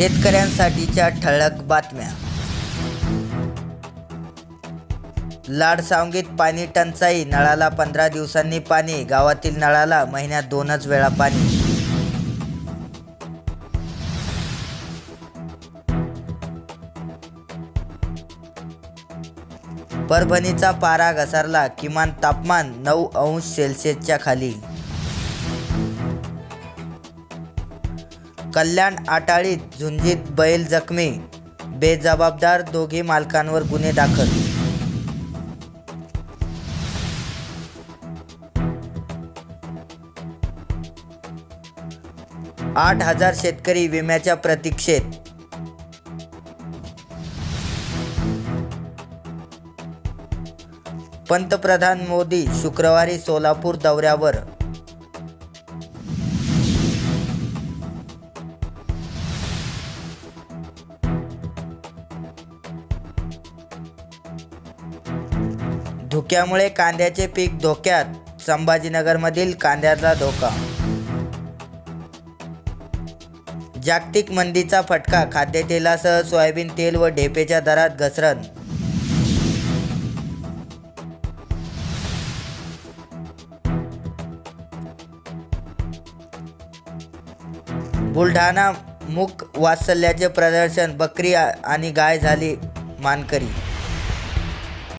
शेतकऱ्यांसाठीच्या ठळक बातम्या. लाडसावंगीत पाणी टंचाई नळाला पंधरा दिवसांनी पाणी गावातील नळाला महिन्यात दोनच वेळा पाणी. परभणीचा पारा घसरला किमान तापमान नऊ अंश सेल्सिअसच्या खाली. कल्याण आटाळीत झुंजीत बैल जखमी बेजबाबदार दोघी मालकांवर गुन्हे दाखल. आठ हजार शेतकरी विम्याच्या प्रतीक्षेत. पंतप्रधान मोदी शुक्रवारी सोलापूर दौऱ्यावर. धुक्यामुळे कांद्याचे पीक धोक्यात संभाजीनगरमधील कांद्याचा धोका. जागतिक मंदीचा फटका खाद्यतेलासह सोयाबीन तेल व ढेपेच्या दरात घसरण. बुलढाणा मूक वात्सल्याचे प्रदर्शन बकरी आणि गाय झाली मानकरी.